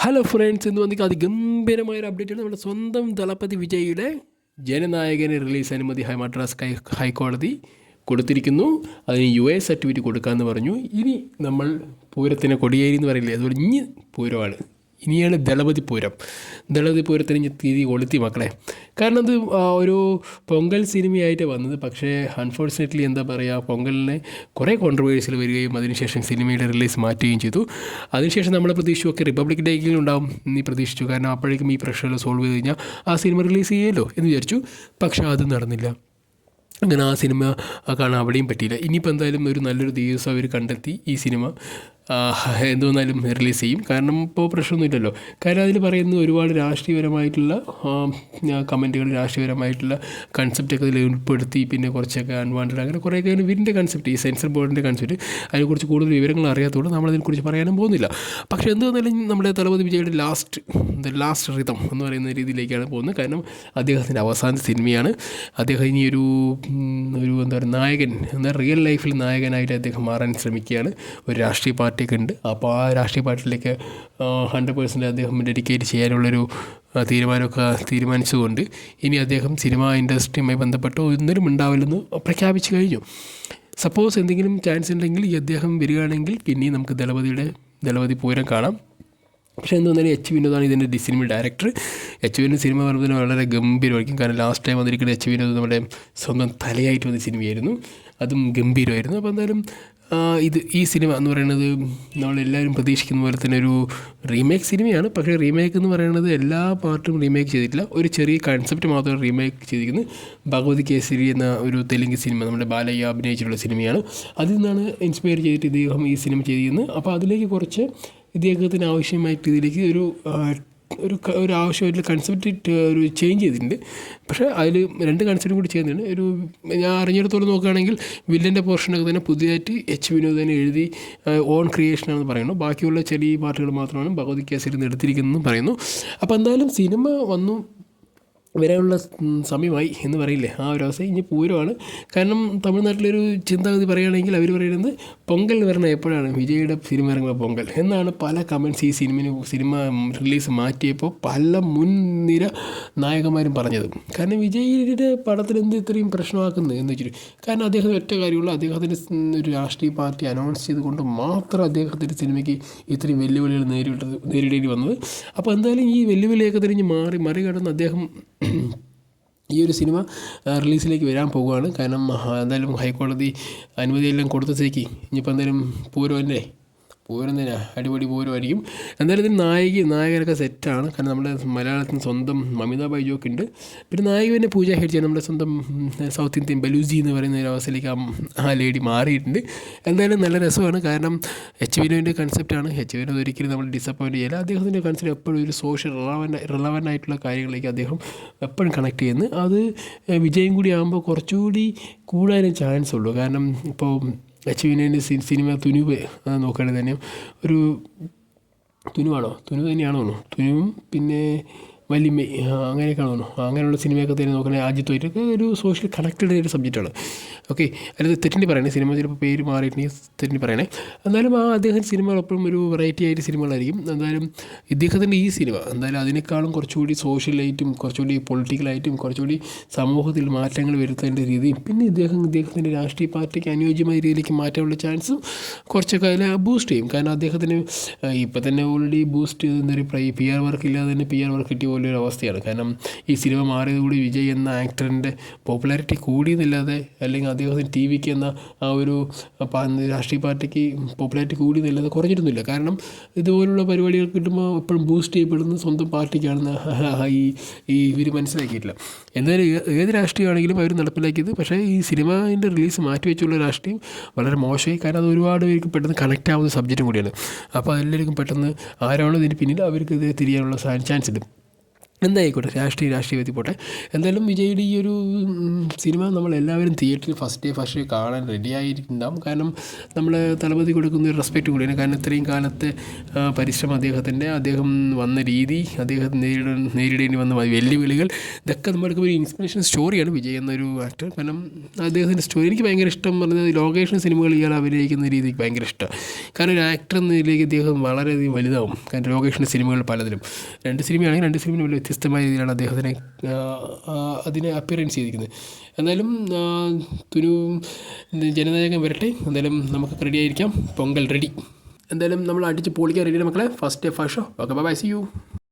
Hello friends എന്ന് വന്നിട്ട് അതിഗംഭീരമായ ഒരു അപ്ഡേറ്റ് ആണ് നമ്മുടെ സ്വന്തം ദളപതി വിജയുടെ ജനനായകന് റിലീസ് അനുമതി ഹൈ മദ്രാസ് ഹൈ ഹൈക്കോടതി കൊടുത്തിരിക്കുന്നു. അതിന് യു എ സർട്ടിഫിക്കറ്റ് കൊടുക്കാമെന്ന് പറഞ്ഞു. ഇനി നമ്മൾ പൂരത്തിന് കൊടിയേരി എന്ന് പറയില്ലേ? അതുപോലെ ഇനി പൂരമാണ്. ഇനിയാണ് ദളപതി പൂരം. ദളപതി പൂരത്തിന് ഇനി തീയതി കൊളുത്തി മക്കളെ. കാരണം അത് ഒരു പൊങ്കൽ സിനിമയായിട്ട് വന്നത്. പക്ഷേ അൺഫോർച്ചുനേറ്റ്ലി എന്താ പറയുക പൊങ്കലിനെ കുറേ കോൺട്രവേഴ്സിൽ വരികയും അതിനുശേഷം സിനിമയുടെ റിലീസ് മാറ്റുകയും ചെയ്തു. അതിനുശേഷം നമ്മൾ പ്രതീക്ഷിച്ചു ഒക്കെ റിപ്പബ്ലിക് ഡേക്കെങ്കിലും ഉണ്ടാവും നീ പ്രതീക്ഷിച്ചു. കാരണം അപ്പോഴേക്കും ഈ പ്രശ്നമെല്ലാം സോൾവ് ചെയ്ത് കഴിഞ്ഞാൽ ആ സിനിമ റിലീസ് ചെയ്യുമല്ലോ എന്ന് വിചാരിച്ചു. പക്ഷേ അത് നടന്നില്ല. അങ്ങനെ ആ സിനിമ കാണാൻ അവിടെയും പറ്റിയില്ല. ഇനിയിപ്പോൾ എന്തായാലും ഒരു നല്ലൊരു ദിവസം അവർ കണ്ടെത്തി ഈ സിനിമ. ആ, എന്തുവന്നാലും റിലീസ് ചെയ്യും. കാരണം ഇപ്പോൾ പ്രശ്നമൊന്നുമില്ലല്ലോ. കാരണം അതിൽ പറയുന്ന ഒരുപാട് രാഷ്ട്രീയപരമായിട്ടുള്ള കമന്റുകൾ രാഷ്ട്രീയപരമായിട്ടുള്ള കൺസെപ്റ്റൊക്കെ അതിൽ ഉൾപ്പെടുത്തി പിന്നെ കുറച്ചൊക്കെ അൺവാണ്ടഡ് അങ്ങനെ കുറേയൊക്കെ ഇവരിന്റെ കൺസെപ്റ്റ് ഈ സെൻസർ ബോർഡിന്റെ കൺസെപ്റ്റ് അതിനെക്കുറിച്ച് കൂടുതൽ വിവരങ്ങൾ അറിയാത്തതുകൊണ്ട് നമ്മളതിനെക്കുറിച്ച് പറയാനും പോകുന്നില്ല. പക്ഷേ എന്ത് വന്നാലും നമ്മുടെ തലപതി വിജയുടെ ലാസ്റ്റ് ദ ലാസ്റ്റ് റിതം എന്ന് പറയുന്ന രീതിയിലേക്കാണ് പോകുന്നത്. കാരണം അദ്ദേഹത്തിന്റെ അവസാന സിനിമയാണ്. അദ്ദേഹം ഇനി ഒരു ഒരു എന്താ പറയുക നായകൻ എന്താ റിയൽ ലൈഫിൽ നായകനായിട്ട് അദ്ദേഹം മാറാൻ ശ്രമിക്കുകയാണ്. ഒരു രാഷ്ട്രീയ പാർട്ടിയൊക്കെ ഉണ്ട് അപ്പോൾ ആ രാഷ്ട്രീയ പാർട്ടിയിലേക്ക് ഹൺഡ്രഡ് പേഴ്സന്റ് അദ്ദേഹം ഡെഡിക്കേറ്റ് ചെയ്യാനുള്ളൊരു തീരുമാനമൊക്കെ തീരുമാനിച്ചുകൊണ്ട് ഇനി അദ്ദേഹം സിനിമ ഇൻഡസ്ട്രിയുമായി ബന്ധപ്പെട്ട് ഒന്നിനും ഉണ്ടാവില്ലെന്ന് പ്രഖ്യാപിച്ചു കഴിഞ്ഞു. സപ്പോസ് എന്തെങ്കിലും ചാൻസ് ഉണ്ടെങ്കിൽ ഈ അദ്ദേഹം വരികയാണെങ്കിൽ പിന്നെയും നമുക്ക് ദളപതിയുടെ ദളപതി പൂരം കാണാം. പക്ഷേ എന്ന് പറഞ്ഞാൽ എച്ച് വിനോദാണ് ഇതിന്റെ D cinema director H Vinoth cinema പറയുമ്പോൾ വളരെ ഗംഭീരമായിരിക്കും. കാരണം ലാസ്റ്റ് ടൈം വന്നിരിക്കുന്ന എച്ച് വിനോദ് നമ്മുടെ സ്വന്തം തലയായിട്ട് വന്ന സിനിമയായിരുന്നു. അതും ഗംഭീരമായിരുന്നു. അപ്പോൾ എന്തായാലും ഇത് ഈ സിനിമ എന്ന് പറയുന്നത് നമ്മളെല്ലാവരും പ്രതീക്ഷിക്കുന്ന പോലെ തന്നെ ഒരു റീമേക്ക് സിനിമയാണ്. പക്ഷേ റീമേക്ക് എന്ന് പറയുന്നത് എല്ലാ പാർട്ടും റീമേക്ക് ചെയ്തിട്ടില്ല. ഒരു ചെറിയ കൺസെപ്റ്റ് മാത്രം റീമേക്ക് ചെയ്തിരിക്കുന്നത് ഭഗവതി കേസരി എന്ന ഒരു തെലുങ്ക് സിനിമ നമ്മുടെ ബാലയ്യ അഭിനയിച്ചിട്ടുള്ള സിനിമയാണ്. അതിൽ നിന്നാണ് ഇൻസ്പയർ ചെയ്തിട്ട് ഇദ്ദേഹം ഈ സിനിമ ചെയ്തിരിക്കുന്നത്. അപ്പോൾ അതിലേക്ക് കുറച്ച് ഇദ്ദേഹത്തിന് ആവശ്യമായിട്ട് ഇതിലേക്ക് ഒരു ഒരു ഒരു ആവശ്യമായിട്ടുള്ള കൺസെപ്റ്റ് ഒരു ചേഞ്ച് ചെയ്തിട്ടുണ്ട്. പക്ഷേ അതിൽ രണ്ട് കൺസെപ്റ്റും കൂടി ചെയ്യുന്നുണ്ട് ഒരു ഞാൻ അറിഞ്ഞിടത്തോളം നോക്കുകയാണെങ്കിൽ വില്ലന്റെ പോർഷനൊക്കെ തന്നെ പുതിയതായിട്ട് എച്ച് വിനോദ് തന്നെ എഴുതി ഓൺ ക്രിയേഷൻ ആണെന്ന് പറയുന്നു. ബാക്കിയുള്ള ചെറിയ പാർട്ടുകൾ മാത്രമാണ് ഭഗവതി കേസിൽ നിന്ന് എടുത്തിരിക്കുന്നതെന്ന് പറയുന്നു. അപ്പോൾ എന്തായാലും സിനിമ വന്നു വരാനുള്ള സമയമായി എന്ന് പറയില്ലേ ആ ഒരു അവസ്ഥ. ഇനി പൂരമാണ്. കാരണം തമിഴ്നാട്ടിലൊരു ചിന്താഗതി പറയുകയാണെങ്കിൽ അവർ പറയുന്നത് പൊങ്കൽ വരണ എപ്പോഴാണ്? വിജയുടെ സിനിമ ഇറങ്ങുന്ന പൊങ്കൽ. എന്നാണ് പല കമൻസ് ഈ സിനിമന് സിനിമ റിലീസ് മാറ്റിയപ്പോൾ പല മുൻനിര നായകന്മാരും പറഞ്ഞത്. കാരണം വിജയുടെ പടത്തിൽ എന്ത് ഇത്രയും പ്രശ്നമാക്കുന്നത് എന്ന് വെച്ചിട്ട്. കാരണം അദ്ദേഹം ഒറ്റ കാര്യമുള്ള. അദ്ദേഹത്തിന്റെ ഒരു രാഷ്ട്രീയ പാർട്ടി അനൗൺസ് ചെയ്തുകൊണ്ട് മാത്രം അദ്ദേഹത്തിന്റെ സിനിമയ്ക്ക് ഇത്രയും വെല്ലുവിളികൾ നേരിട്ടത് നേരിടേണ്ടി വന്നത്. അപ്പോൾ എന്തായാലും ഈ വെല്ലുവിളിയൊക്കെ തിരിഞ്ഞ് മാറി മറികടന്ന് അദ്ദേഹം ഈ ഒരു സിനിമ റിലീസിലേക്ക് വരാൻ പോവുകയാണ്. കാരണം എന്തായാലും ഹൈക്കോടതി അനുമതിയെല്ലാം കൊടുത്തതേക്ക് ഇനിയിപ്പോൾ എന്തായാലും പൂരം പൂരം തന്നെ അടിപൊളി പൂരമായിരിക്കും. എന്തായാലും ഇതിന് നായിക നായകനൊക്കെ സെറ്റാണ് കാരണം നമ്മുടെ മലയാളത്തിന് സ്വന്തം മമിത ബൈജോക്ക് ഉണ്ട്. പിന്നെ നായിക പിന്നെ പൂജ ഹെഡ്ജി നമ്മുടെ സ്വന്തം സൗത്ത് ഇന്ത്യൻ ബലൂസി എന്ന് പറയുന്ന ഒരു അവസ്ഥയിലേക്ക് ആ- ലേഡി മാറിയിട്ടുണ്ട്. എന്തായാലും നല്ല രസമാണ്. കാരണം എച്ച് വിനോവിന്റെ കൺസെപ്റ്റാണ് എച്ച് വിനോദ് ഒരിക്കലും നമ്മൾ ഡിസപ്പോയിന്റ് ചെയ്യില്ല. അദ്ദേഹത്തിന്റെ കൺസെപ്റ്റ് എപ്പോഴും ഒരു സോഷ്യൽ റിലവന്റ് റിലവന്റ് ആയിട്ടുള്ള കാര്യങ്ങളിലേക്ക് അദ്ദേഹം എപ്പോഴും കണക്ട് ചെയ്യുന്നു. അത് വിജയം കൂടി ആകുമ്പോൾ കുറച്ചുകൂടി കൂടാനും ചാൻസ് ഉള്ളൂ. കാരണം ഇപ്പോൾ സി സിനിമ തുനുവ് നോക്കുകയാണെങ്കിൽ തന്നെ. ഒരു തുനുവാണോ? തുനു തന്നെയാണോ തോന്നുന്നു. തുനുവും പിന്നെ വല്യമ്മ ആ, അങ്ങനെയൊക്കെ ആണോ അങ്ങനെയുള്ള സിനിമയൊക്കെ തന്നെ നോക്കണേ ആദ്യത്വമായിട്ടൊക്കെ ഒരു സോഷ്യൽ കണക്റ്റഡ് ഒരു സബ്ജക്റ്റാണ് ഓക്കെ അല്ലാതെ തെറ്റിന്റെ പറയണേ സിനിമ ചിലപ്പോൾ പേര് മാറിയിട്ടുണ്ടെങ്കിൽ തെറ്റിന്റെ പറയണേ. എന്നാലും ആ അദ്ദേഹം സിനിമകൾ എപ്പോഴും ഒരു വെറൈറ്റി ആയിട്ട് സിനിമകളായിരിക്കും. എന്തായാലും ഇദ്ദേഹത്തിന്റെ ഈ സിനിമ എന്തായാലും അതിനേക്കാളും കുറച്ചുകൂടി സോഷ്യലായിട്ടും കുറച്ചുകൂടി പൊളിറ്റിക്കലായിട്ടും കുറച്ചുകൂടി സമൂഹത്തിൽ മാറ്റങ്ങൾ വരുത്തേണ്ട രീതി പിന്നെ ഇദ്ദേഹം ഇദ്ദേഹത്തിന്റെ രാഷ്ട്രീയ പാർട്ടിക്ക് അനുയോജ്യമായ രീതിയിലേക്ക് മാറ്റാനുള്ള ചാൻസും കുറച്ചൊക്കെ അതിൽ ബൂസ്റ്റ് ചെയ്യും. കാരണം അദ്ദേഹത്തിന് ഇപ്പം തന്നെ ഓൾറെഡി ബൂസ്റ്റ് എന്താ പറയുക പി ആർ വർക്ക് ഇല്ലാതെ തന്നെ പി ആർ വർക്ക് കിട്ടിയ പോലെ ഒരു അവസ്ഥയാണ് കാരണം ഈ സിനിമ മാറിയതുകൂടി വിജയ് എന്ന ആക്ടറിന്റെ പോപ്പുലാരിറ്റി കൂടിയെന്നില്ലാതെ അല്ലെങ്കിൽ അദ്ദേഹത്തിന് ടി വിക്ക് എന്ന ആ ഒരു രാഷ്ട്രീയ പാർട്ടിക്ക് പോപ്പുലാരിറ്റി കൂടിയെന്നില്ലാതെ കുറഞ്ഞിരുന്നില്ല കാരണം ഇതുപോലുള്ള പരിപാടികൾ കിട്ടുമ്പോൾ എപ്പോഴും ബൂസ്റ്റ് ചെയ്യപ്പെടുന്ന സ്വന്തം പാർട്ടിക്കാണെന്ന് ഈ ഈ ഇവർ മനസ്സിലാക്കിയിട്ടില്ല. എന്നാലും ഏ- ഏത് രാഷ്ട്രീയമാണെങ്കിലും അവർ നടപ്പിലാക്കിയത് പക്ഷേ ഈ സിനിമേന്റെ റിലീസ് മാറ്റിവെച്ചുള്ള രാഷ്ട്രീയം വളരെ മോശമായി. കാരണം അത് ഒരുപാട് പേർക്ക് പെട്ടെന്ന് കണക്റ്റ് ആവുന്ന സബ്ജക്റ്റും കൂടിയാണ്. അപ്പോൾ അതെല്ലാവർക്കും പെട്ടെന്ന് ആരാണോ ഇതിന് പിന്നിൽ അവർക്ക് ഇത് തിരിയാനുള്ള ചാൻസ് ഉണ്ട്. എന്തായിക്കോട്ടെ രാഷ്ട്രീയ രാഷ്ട്രീയത്തിൽ പോട്ടെ. എന്തായാലും വിജയുടെ ഈ ഒരു സിനിമ നമ്മൾ എല്ലാവരും തിയേറ്ററിൽ ഫസ്റ്റ് ഡേ ഫസ്റ്റ് ഡേ കാണാൻ റെഡി ആയിട്ടുണ്ടാവും കാരണം നമ്മൾ തലപതി കൊടുക്കുന്ന ഒരു റെസ്പെക്റ്റ് കൂടിയാണ്. കാരണം ഇത്രയും കാലത്തെ പരിശ്രമം അദ്ദേഹത്തിന്റെ അദ്ദേഹം വന്ന രീതി അദ്ദേഹം നേരിട നേരിടേണ്ടി വന്ന വെല്ലുവിളികൾ ഇതൊക്കെ നമ്മൾക്ക് ഒരു ഇൻസ്പിറേഷൻ സ്റ്റോറിയാണ് വിജയ് എന്നൊരു ആക്ടർ കാരണം അദ്ദേഹത്തിന്റെ സ്റ്റോറി എനിക്ക് ഭയങ്കര ഇഷ്ടം പറഞ്ഞത് ലോകേഷൻ സിനിമകൾ ഇയാൾ അഭിനയിക്കുന്ന രീതി എനിക്ക് ഭയങ്കര ഇഷ്ടമാണ് കാരണം ഒരു ആക്ടർ എന്ന നിലയിലേക്ക് അദ്ദേഹം വളരെയധികം വലുതാവും. കാരണം ലോകേഷന്റെ സിനിമകൾ പലതിലും. രണ്ട് സിനിമയാണെങ്കിൽ രണ്ട് സിനിമയിൽ വലിയ വ്യത്യസ്തമായ രീതിയിലാണ് അദ്ദേഹത്തിനെ അതിനെ അപ്പിയറൻസ് ചെയ്തിരിക്കുന്നത്. എന്നാലും തുനു തുരു ജനനായകൻ വരട്ടെ. എന്തായാലും നമുക്ക് റെഡി ആയിരിക്കാം. പൊങ്കൽ റെഡി എന്തായാലും നമ്മൾ അടിച്ച് പൊളിക്കാൻ റെഡിയാണ് മക്കളെ? First first show okay bye see you